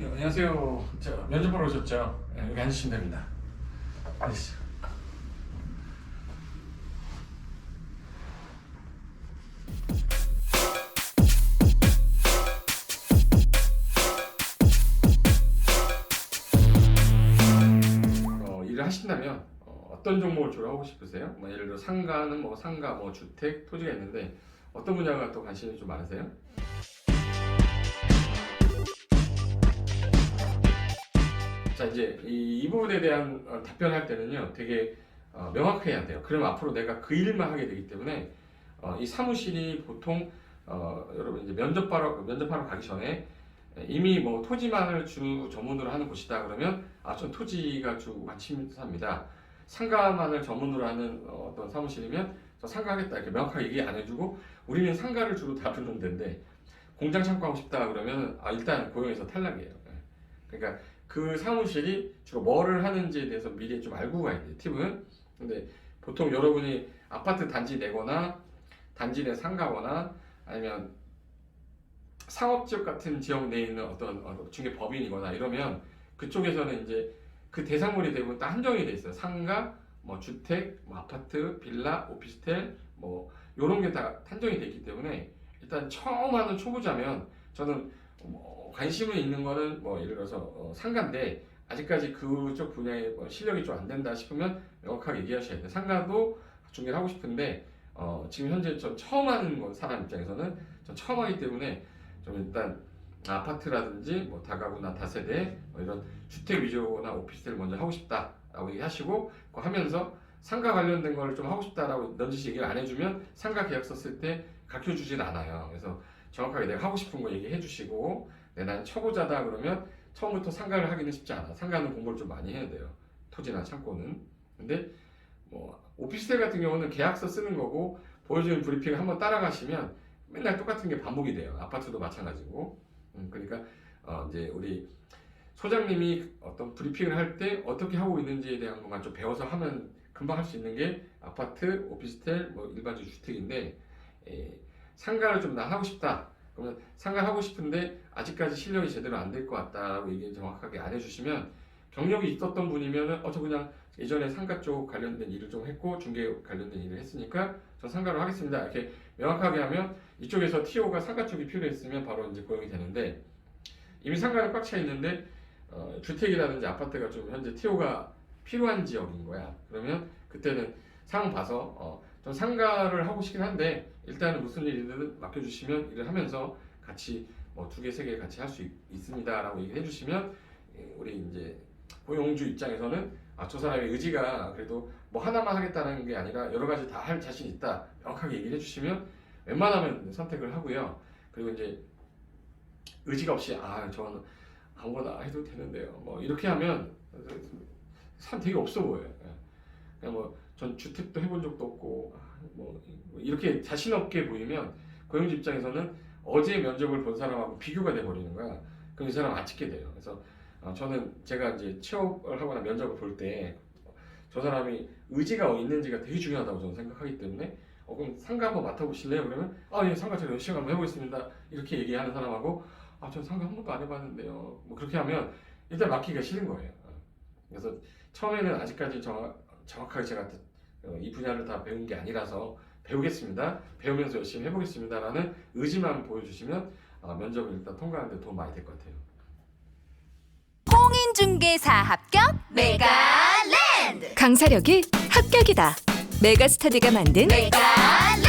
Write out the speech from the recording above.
안녕하세요. 저 면접 보러 오셨죠? 네, 여기 앉으시면 됩니다. 앉으시죠. 어, 하신다면 어, 떤 종목을 주로 하고 싶으세요? 뭐 예를 들어 상가는 뭐 상가, 뭐 주택, 토지가 있는데 어떤 분야가 또 관심이 좀 많으세요? 이제 이, 이 부분에 대한 어, 답변할 때는요 되게 어, 명확해야 돼요. 그럼 앞으로 내가 그 일만 하게 되기 때문에 어, 이 사무실이 보통 어, 여러분 이제 면접하러 면접하러 가기 전에 이미 뭐 토지만을 주 전문으로 하는 곳이다 그러면 아 전 토지가 주 관심사입니다. 상가만을 전문으로 하는 어, 어떤 사무실이면 저 상가하겠다 이렇게 명확하게 얘기 안 해주고 우리는 상가를 주로 다루는 데인데 공장 창고 하고 싶다 그러면 아 일단 고용에서 탈락이에요. 예. 그러니까 그 사무실이 주로 뭐를 하는지에 대해서 미리 좀 알고 가야 돼요. 팁은. 근데 보통 여러분이 아파트 단지 내거나 단지 내 상가거나 아니면 상업지역 같은 지역 내에 있는 어떤 어, 중개 법인이거나 이러면 그쪽에서는 이제 그 대상물이 대부분 다 한정이 돼 있어요. 상가, 뭐 주택, 뭐 아파트, 빌라, 오피스텔, 뭐 이런 게 다 한정이 돼 있기 때문에 일단 처음 하는 초보자면 저는 뭐 관심이 있는 거는 뭐 예를 들어서 어, 상가인데 아직까지 그쪽 분야에 뭐 실력이 좀 안 된다 싶으면 명확하게 얘기하셔야 돼요. 상가도 중개를 하고 싶은데 어, 지금 현재 전 처음 하는 건 사람 입장에서는 전 처음 하기 때문에 좀 일단 아파트라든지 뭐 다가구나 다세대 뭐 이런 주택 위주나 오피스텔 먼저 하고 싶다라고 얘기하시고 그거 하면서 상가 관련된 걸 좀 하고 싶다라고 넌지시 얘기를 안 해주면 상가 계약서 쓸때 가르쳐 주진 않아요. 그래서 정확하게 내가 하고 싶은 거 얘기해 주시고 내난 초보자다 그러면 처음부터 상가를 하기는 쉽지 않아. 상가는 공부를 좀 많이 해야 돼요. 토지나 창고는. 근데 뭐 오피스텔 같은 경우는 계약서 쓰는 거고 보여주는 브리핑을 한번 따라가시면 맨날 똑같은 게 반복이 돼요. 아파트도 마찬가지고. 음, 그러니까 어, 이제 우리 소장님이 어떤 브리핑을 할 때 어떻게 하고 있는지에 대한 것만 좀 배워서 하면 금방 할 수 있는 게 아파트, 오피스텔, 뭐 일반적 주택인데 에, 상가를 좀 나 하고 싶다. 그러면 상가 하고 싶은데 아직까지 실력이 제대로 안 될 것 같다라고 얘기 정확하게 안 해주시면 경력이 있었던 분이면은 어저 그냥 예전에 상가 쪽 관련된 일을 좀 했고 중개 관련된 일을 했으니까 저 상가로 하겠습니다. 이렇게 명확하게 하면 이쪽에서 TO가 상가 쪽이 필요했으면 바로 이제 고용이 되는데 이미 상가는 꽉 차 있는데 어, 주택이라든지 아파트가 좀 현재 TO가 필요한 지역인 거야. 그러면 그때는 상황 봐서 어, 좀 상가를 하고 싶긴 한데 일단은 무슨 일이든 맡겨주시면 일을 하면서 같이 뭐 두 개, 세 개 같이 할 수 있습니다라고 얘기해 주시면 예, 우리 이제 고용주 입장에서는 아, 저 사람의 의지가 그래도 뭐 하나만 하겠다는 게 아니라 여러 가지 다 할 자신 있다 명확하게 얘기를 해주시면 웬만하면 선택을 하고요. 그리고 이제 의지가 없이 아 저는 아무거나 해도 되는데요. 뭐 이렇게 하면 사람 되게 없어 보여요. 예. 그냥 뭐전 주택도 해본 적도 없고 아, 뭐 이렇게 자신 없게 보이면 고용주 입장에서는 어제 면접을 본 사람하고 비교가 돼 버리는 거야. 그럼 이 사람 안 찍게 돼요. 그래서 어, 저는 제가 이제 취업을 하거나 면접을 볼 때 저 사람이 의지가 있는지가 되게 중요하다고 저는 생각하기 때문에 어, 그럼 상가 한번 맡아보실래요? 그러면 아 예 상가 제가 열심히 한번 해보겠습니다. 이렇게 얘기하는 사람하고 아 저 상가 한 번도 안 해봤는데요. 뭐 그렇게 하면 일단 맡기가 싫은 거예요. 어. 그래서 처음에는 아직까지 정확, 정확하게 제가 어, 이 분야를 다 배운 게 아니라서 배우겠습니다. 배우면서 열심히 해보겠습니다라는 의지만 보여주시면 어, 면접을 일단 통과하는데 도움 많이 될 것 같아요. 홍인중개사 합격 메가랜드 강사력이 합격이다. 메가스터디가 만든 메가랜드